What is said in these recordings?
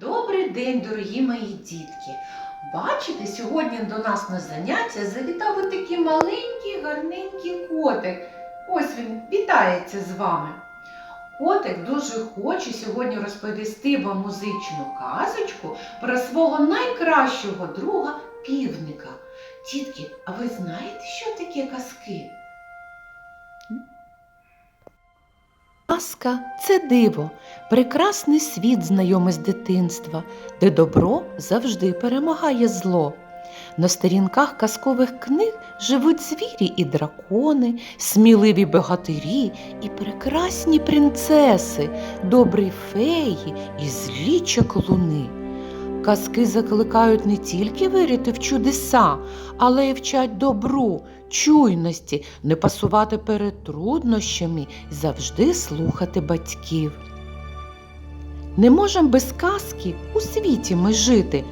Добрий день, дорогі мої дітки! Бачите, сьогодні до нас на заняття завітав отакий маленький гарненький котик. Ось він вітається з вами. Котик дуже хоче сьогодні розповісти вам музичну казочку про свого найкращого друга півника. Дітки, а ви знаєте, що таке казки? Казка це диво, прекрасний світ знайомий з дитинства, де добро завжди перемагає зло. На сторінках казкових книг живуть звірі і дракони, сміливі богатирі і прекрасні принцеси, добрі феї і злі чаклуни. Казки закликають не тільки вірити в чудеса, але й вчать добру, чуйності, не пасувати перед труднощами завжди слухати батьків. Не можемо без казки у світі ми жити,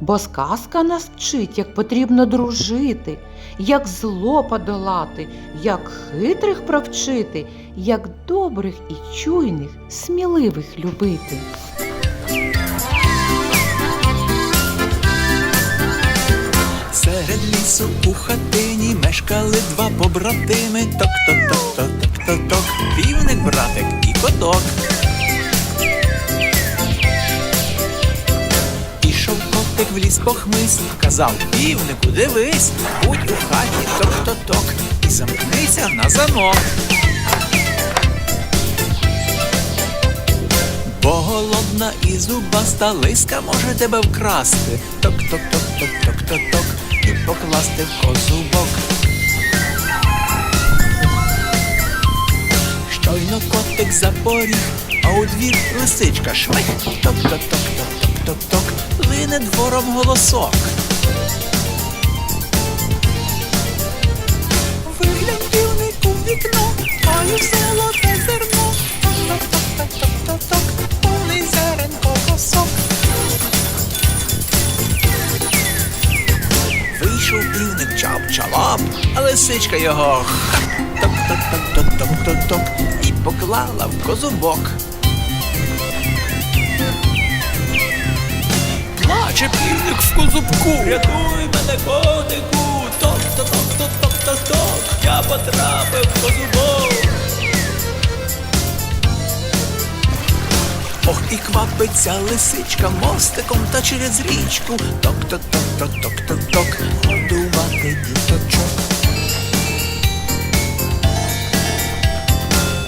бо сказка нас вчить, як потрібно дружити, як зло подолати, як хитрих провчити, як добрих і чуйних, сміливих любити. Серед лісу у хатині мешкали два побратими. Ток-ток-ток-ток-ток-ток, півник, братик і коток. Пішов котик в ліс похмислив, казав півнику, дивись, будь у хаті ток-ток-ток, і замкнися на замок. Бо голодна і зубаста лиска може тебе вкрасти. Ток-ток-ток-ток-ток-ток-ток і покласти в козубок. Щойно котик запоріг, а у двір лисичка швидь. Ток-ток-ток-ток-ток-ток, лине двором голосок. Виглянь півник у вікно, маю золоте чап-чалап, а лисичка його ток-ток-ток-ток-ток-ток і поклала в козубок. Плаче півник в козубку. Рятуй мене, котику, ток-ток-ток-ток-ток-ток, я потрапив в козубок. Ох, і квапиться лисичка мостиком та через річку.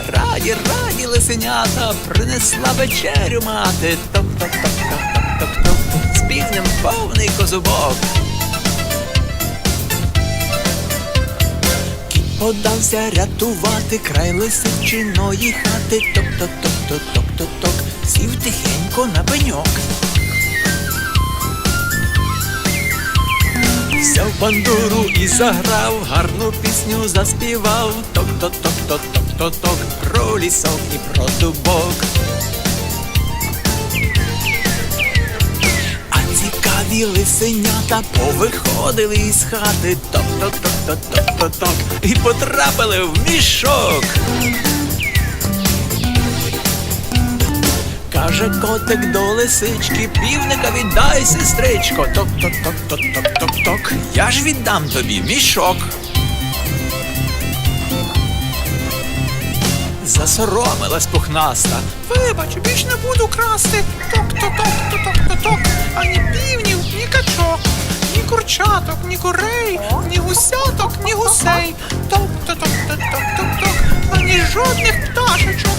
Раді, раді лисенята, принесла вечерю мати. Ток-ток-ток-ток-ток-ток, з півнем повний козубок. Подався рятувати край лисичиної хати. Ток-ток-ток-ток-ток-ток, сів тихенько на пеньок. Взяв бандуру і заграв, гарну пісню заспівав. Ток-ток-ток-ток-ток-ток, про лісок і про дубок. А цікаві лисенята повиходили із хати. Ток-ток-ток-ток-ток-ток, і потрапили в мішок. Каже котик до лисички, півника віддай, сестричко. Ток-ток-ток-ток-ток-ток-ток. Я ж віддам тобі мішок. Засоромилась пухнаста. Вибач, більш не буду красти. Ток-ток-ток-ток-ток-ток. Ані півнів, ні качок, ні курчаток, ні курей, ні гусяток, ні гусей. Ток-ток-ток-ток-ток-ток. Ані жодних пташечок.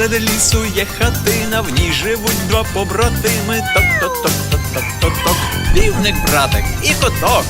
Серед лісу є хатина, в ній живуть два побратими. Ток-ток-ток-ток-ток-ток-ток. Півник, братик і коток.